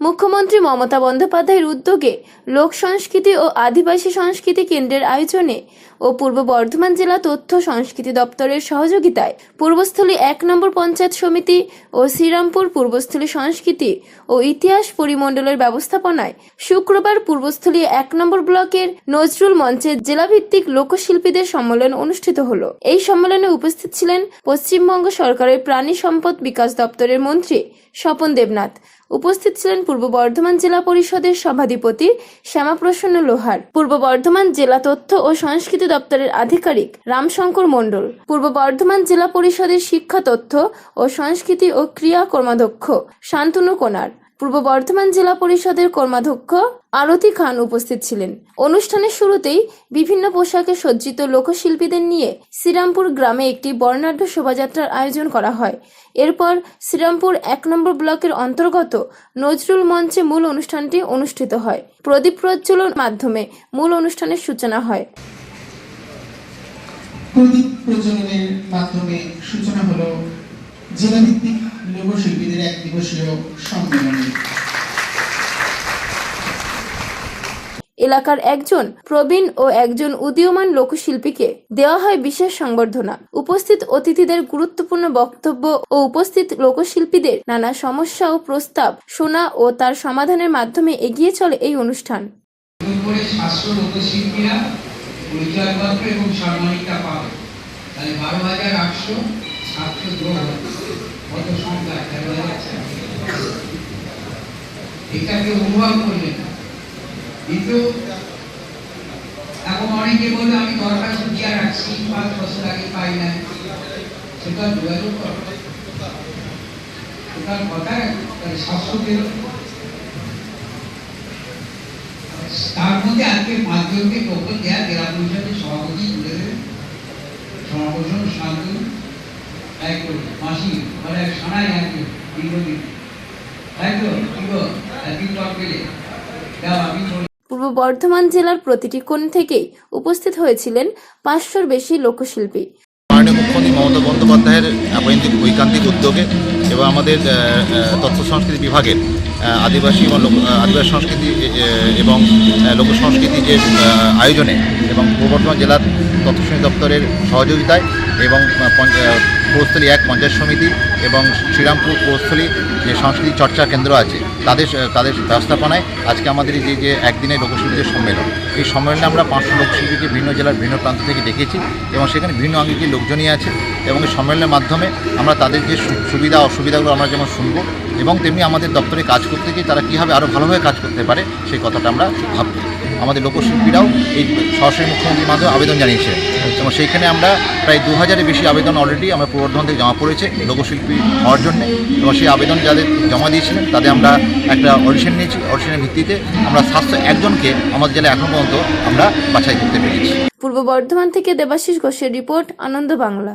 মুখ্যমন্ত্রী মমতা বন্দ্যোপাধ্যায়ের উদ্যোগে লোক সংস্কৃতি ও আদিবাসী সংস্কৃতি কেন্দ্রের আয়োজনে ও পূর্ব বর্ধমান জেলা তথ্য সংস্কৃতি দপ্তরের সহযোগিতায় পূর্বস্থলী এক নম্বর পঞ্চায়েত সমিতি ও শ্রীরামপুর পূর্বস্থলী সংস্কৃতি ও ইতিহাস পরিমণ্ডলের ব্যবস্থাপনায় শুক্রবার পূর্বস্থলী এক নম্বর ব্লকের নজরুল মঞ্চে জেলাভিত্তিক লোকশিল্পীদের সম্মেলন অনুষ্ঠিত হল। এই সম্মেলনে উপস্থিত ছিলেন পশ্চিমবঙ্গ সরকারের প্রাণী সম্পদ বিকাশ দপ্তরের মন্ত্রী স্বপন দেবনাথ উপস্থিত ছিলেন পূর্ব বর্ধমান জেলা পরিষদের সভাধিপতি শ্যামাপ্রসন্ন লোহার, পূর্ব বর্ধমান জেলা তথ্য ও সংস্কৃতি দপ্তরের আধিকারিক রামশঙ্কর মণ্ডল, পূর্ব বর্ধমান জেলা পরিষদের শিক্ষা তথ্য ও সংস্কৃতি ও ক্রিয়া কর্মাধ্যক্ষ শান্তনু কোনার পূর্ব বর্ধমান জেলা পরিষদের কর্মাধ্যক্ষ আরতি খান উপস্থিত ছিলেন। অনুষ্ঠানের শুরুতেই বিভিন্ন পোশাকে সজ্জিত লোকশিল্পীদের নিয়ে শ্রীরামপুর গ্রামে একটি বর্ণাঢ্য শোভাযাত্রার আয়োজন করা হয়। এরপর শ্রীরামপুর এক নম্বর ব্লকের অন্তর্গত নজরুল মঞ্চে মূল অনুষ্ঠানটি অনুষ্ঠিত হয়। প্রদীপ প্রজ্বলন মাধ্যমে মূল অনুষ্ঠানের সূচনা হয়। প্রদীপ প্রজ্বলনের মাধ্যমে সূচনা হলো জেলাভিত্তিক লোকশিল্পীদের এক দিবসীয় সম্মেলনের এলাকার একজন প্রবীণ ও একজন উদীয়মান লোকশিল্পীকে দেওয়া হয় বিশেষ সংবর্ধনা। উপস্থিত অতিথিদের গুরুত্বপূর্ণ বক্তব্য ও উপস্থিত লোকশিল্পীদের নানা সমস্যা ও প্রস্তাব শোনা ও তার সমাধানের মাধ্যমে এগিয়ে চলে এই অনুষ্ঠান। লোকশিল্পীরা এবং সম্মানিকা পাবে। তাহলে বারো হাজার আটশো সাতশো কত সংখ্যা? এটাকে অনুভব করলেন কিন্তু এখন অনেকে বলবে আমি দরখাস্ত দিয়ে রাখছি, পাঁচ বছর আগে পাই না সেটা যোগাযোগ ওটার কথা তার মধ্যে আজকে পাঁচজনকে টোকন দেয়া জেলা সভাপতি তুলে দেবে সমাবেশন শান্তনু তাই মাসি মানে এক সানাই একজন দীর্ঘদিন তাই তো? কি একদিন পর পেলে? আমি পূর্ব বর্ধমান জেলার প্রতিটি কোণ থেকেই উপস্থিত হয়েছিলেন পাঁচশোর বেশি লোকশিল্পী। মাননীয় মুখ্যমন্ত্রী মমতা বন্দ্যোপাধ্যায়ের ঐকান্তিক উদ্যোগে এবং আমাদের তথ্য সংস্কৃতি বিভাগের আদিবাসী এবং আদিবাসী সংস্কৃতি এবং লোক সংস্কৃতি যে আয়োজনে এবং পূর্ব বর্ধমান জেলার তথ্য সংস্কৃতি দপ্তরের সহযোগিতায় এবং পৌরস্থলী এক পঞ্চায়েত সমিতি এবং শ্রীরামপুর পৌরস্থলী যে সংস্কৃতি চর্চা কেন্দ্র আছে, তাদের তাদের ব্যবস্থাপনায় আজকে আমাদের যে যে একদিনের লোকশিল্পীদের সম্মেলন, এই সম্মেলনে আমরা পাঁচশো লোকশিল্পীকে বিভিন্ন জেলার বিভিন্ন প্রান্ত থেকে ডেকেছি এবং সেখানে বিভিন্ন আঙ্গিকের লোকজনই আছে এবং এই সম্মেলনের মাধ্যমে আমরা তাদের যে সুবিধা, অসুবিধাগুলো আমরা যেমন শুনব এবং তেমনি আমাদের দপ্তরে কাজ করতে গিয়ে তারা কীভাবে আরও ভালোভাবে কাজ করতে পারে, সেই কথাটা আমরা ভাববো আমাদের লোকশিল্পীরাও এই সরাসরি মুখ্যমন্ত্রীর মাধ্যমে আবেদন জানিয়েছিলেন এবং সেইখানে আমরা প্রায় দু হাজারের বেশি আবেদন অলরেডি আমরা পূর্ব বর্ধমান থেকে জমা পড়েছে লোকশিল্পী হওয়ার জন্য। এবং সেই আবেদন যাদের জমা দিয়েছিলেন, তাদের আমরা একটা অডিশন নিয়েছি। অডিশনের ভিত্তিতে আমরা সাতশো একজনকে আমাদের জেলায় এখন পর্যন্ত আমরা বাছাই করতে পেরেছি। পূর্ব বর্ধমান থেকে দেবাশিস ঘোষের রিপোর্ট, আনন্দ বাংলা।